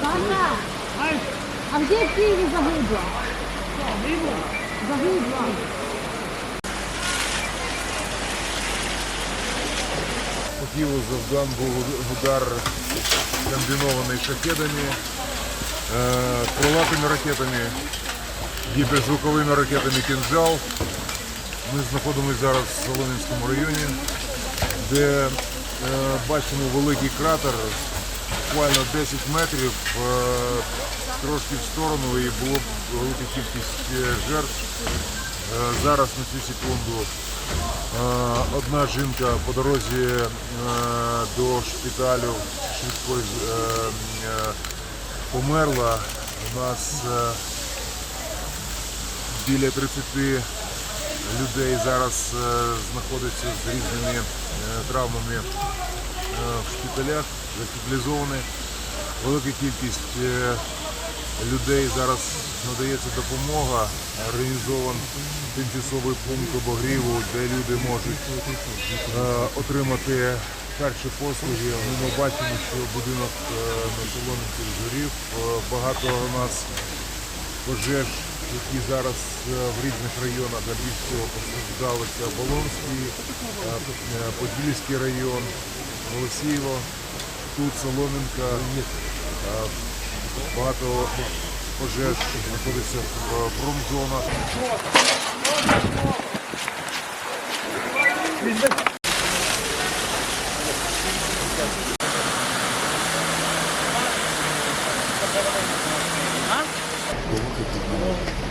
Саша, а где в Киеве загибло? Загибло. По Києву завдан був удар комбінований шахедами, е, крилатими ракетами, гіперзвуковими ракетами «Кінжал». Ми знаходимося зараз в Солом'янському районі, де е, бачимо великий кратер, буквально 10 метрів, е, трошки в сторону і було б велика кількість е, жертв. Е, Зараз на цю секунду е, одна жінка по дорозі е, до шпиталю швидкої е, е, померла. У нас е, біля 30 людей зараз е, знаходяться з різними е, травмами е, в шпиталях, госпіталізовані. Велика кількість людей зараз надається допомога. Організований тимчасовий пункт обогріву, де люди можуть отримати перші послуги. Ми бачимо, що будинок на Соломінці згорів. Багато у нас пожеж, які зараз е, в різних районах а постраждалися Болонський, е, е, Подільський район, Голосієво, тут Солом'янка, багато пожеж знаходиться в промзонах. 너무 기쁘다.